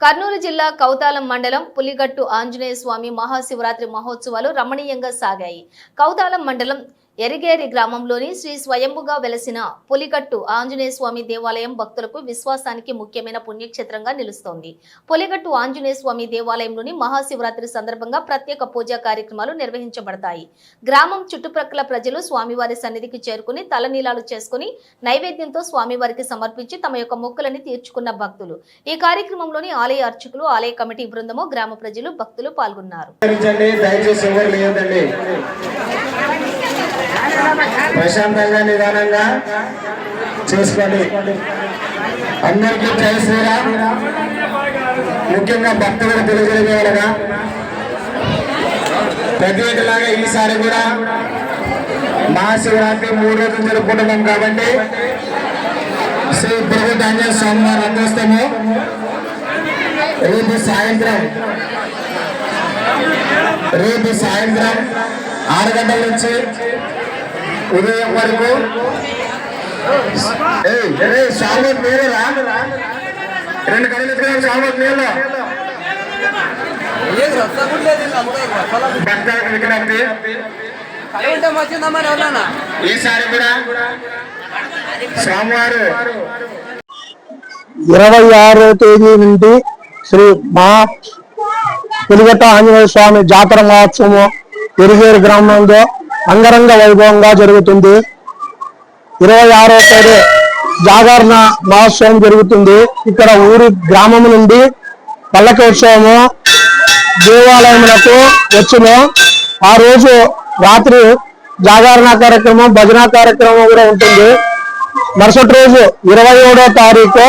కర్నూలు జిల్లా కౌతాలం మండలం పులిగట్టు ఆంజనేయ స్వామి మహాశివరాత్రి మహోత్సవాలు రమణీయంగా సాగాయి. కౌతాలం మండలం ఎరిగేరి గ్రామంలోని శ్రీ స్వయంభుగా వెలసిన పులిగట్టు ఆంజనేయ స్వామి దేవాలయం భక్తులకు విశ్వాసానికి ముఖ్యమైన పుణ్యక్షేత్రంగా నిలుస్తోంది. పులిగట్టు ఆంజనేయ స్వామి దేవాలయంలోని మహాశివరాత్రి సందర్భంగా ప్రత్యేక పూజా కార్యక్రమాలు నిర్వహించబడతాయి. గ్రామం చుట్టుప్రక్కల ప్రజలు స్వామివారి సన్నిధికి చేరుకుని తలనీలాలు చేసుకుని నైవేద్యంతో స్వామివారికి సమర్పించి తమ యొక్క మొక్కులని తీర్చుకున్న భక్తులు. ఈ కార్యక్రమంలోని ఆలయ అర్చకులు ఆలయ కమిటీ బృందము గ్రామ ప్రజలు భక్తులు పాల్గొన్నారు. ప్రశాంతంగా నిదానంగా చేసుకోండి. అందరికీ జై శ్రీరామ్. ముఖ్యంగా భక్తులకు తెలియజేయగలగా ప్రత్యేకలాగా ఈసారి కూడా మహాశివరాత్రి మూడు రోజులు జరుపుకుంటున్నాం కాబట్టి శ్రీ ప్రభుత్వ ఆంజనేయ స్వామి వారి రేపు సాయంత్రం రేపు సాయంత్రం ఆరు గంటల నుంచి ఉదయం వరకు? ఏయ్, ఏయ్, సాల్వట్ రెండు కడలు ఎత్తుకున్నాం సాల్వట్ భక్తులకు విజ్ఞప్తి. ఈసారి కూడా స్వామివారు ఇరవై ఆరో తేదీ నుండి శ్రీ మా పులిగట్ట ఆంజనేయ స్వామి జాతర మహోత్సవం ఎరిగేరు గ్రామంలో అంగరంగ వైభవంగా జరుగుతుంది. ఇరవై ఆరో తేదీ జాగరణ మహోత్సవం జరుగుతుంది. ఇక్కడ ఊరి గ్రామం నుండి పల్లకి ఉత్సవము దేవాలయములకు వచ్చును. ఆ రోజు రాత్రి జాగరణ కార్యక్రమం భజన కార్యక్రమం కూడా ఉంటుంది. మరుసటి రోజు ఇరవై ఏడో తారీఖు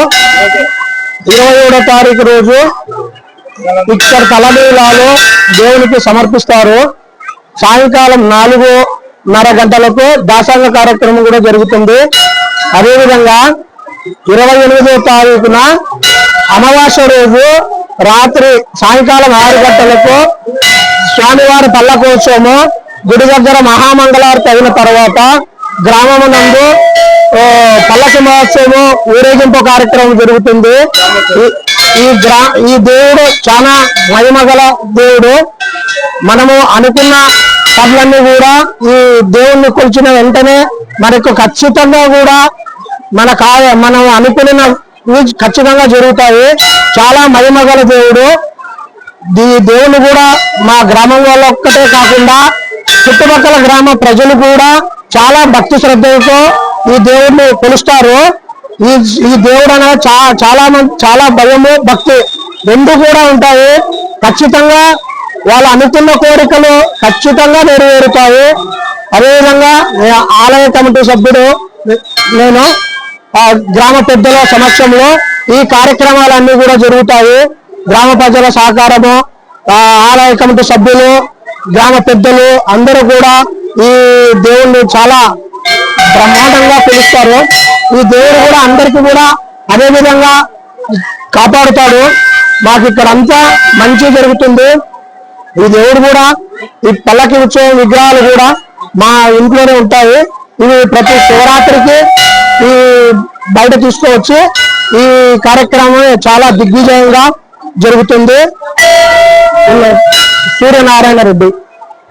ఇరవై ఏడో తారీఖు రోజు ఇక్కడ తలనీలాలు దేవునికి సమర్పిస్తారు. సాయంకాలం నాలుగున్నర గంటలకు దాసాంగ కార్యక్రమం కూడా జరుగుతుంది. అదేవిధంగా ఇరవై ఎనిమిదో తారీఖున అమావాస్య రోజు రాత్రి సాయంకాలం ఆరు గంటలకు స్వామివారి పల్లకోత్సవము గుడి దగ్గర మహామంగళారతి తగిన తర్వాత గ్రామమునందు పల్లకి మహోత్సవం ఊరేగింపు కార్యక్రమం జరుగుతుంది. ఈ- గ్రా ఈ దేవుడు చాలా మహిమగల దేవుడు. మనము అనుకున్న పనులన్నీ కూడా ఈ దేవుణ్ణి కొలిచిన వెంటనే మనకు ఖచ్చితంగా కూడా మన కాయ మనం అనుకున్న ఖచ్చితంగా జరుగుతాయి. చాలా మహిమగల దేవుడు. ఈ దేవుని కూడా మా గ్రామం ఒక్కటే కాకుండా చుట్టుపక్కల గ్రామ ప్రజలు కూడా చాలా భక్తి శ్రద్ధలతో ఈ దేవుడిని కొలుస్తారు. ఈ ఈ దేవుడు అనగా చాలా చాలా భయము భక్తి రెండు కూడా ఉంటాయి. ఖచ్చితంగా వాళ్ళు అనుకున్న కోరికలు ఖచ్చితంగా నెరవేరుతాయి. అదేవిధంగా ఆలయ కమిటీ సభ్యుడు నేను గ్రామ పెద్దల సమక్షంలో ఈ కార్యక్రమాలన్నీ కూడా జరుగుతాయి. గ్రామ ప్రజల సహకారము ఆలయ కమిటీ సభ్యులు గ్రామ పెద్దలు అందరూ కూడా ఈ దేవుణ్ణి చాలా బ్రహ్మాండంగా పిలుస్తారు. ఈ దేవుడు కూడా అందరికీ కూడా అదే విధంగా కాపాడుతాడు. మాకు ఇక్కడ అంతా మంచి జరుగుతుంది. ఈ దేవుడు కూడా ఈ పల్లకి ఉత్సవం విగ్రహాలు కూడా మా ఇంట్లోనే ఉంటాయి. ఇవి ప్రతి శివరాత్రికి ఈ బయట తీసుకోవచ్చు. ఈ కార్యక్రమం చాలా దిగ్విజయంగా జరుగుతుంది. సూర్యనారాయణ రెడ్డి.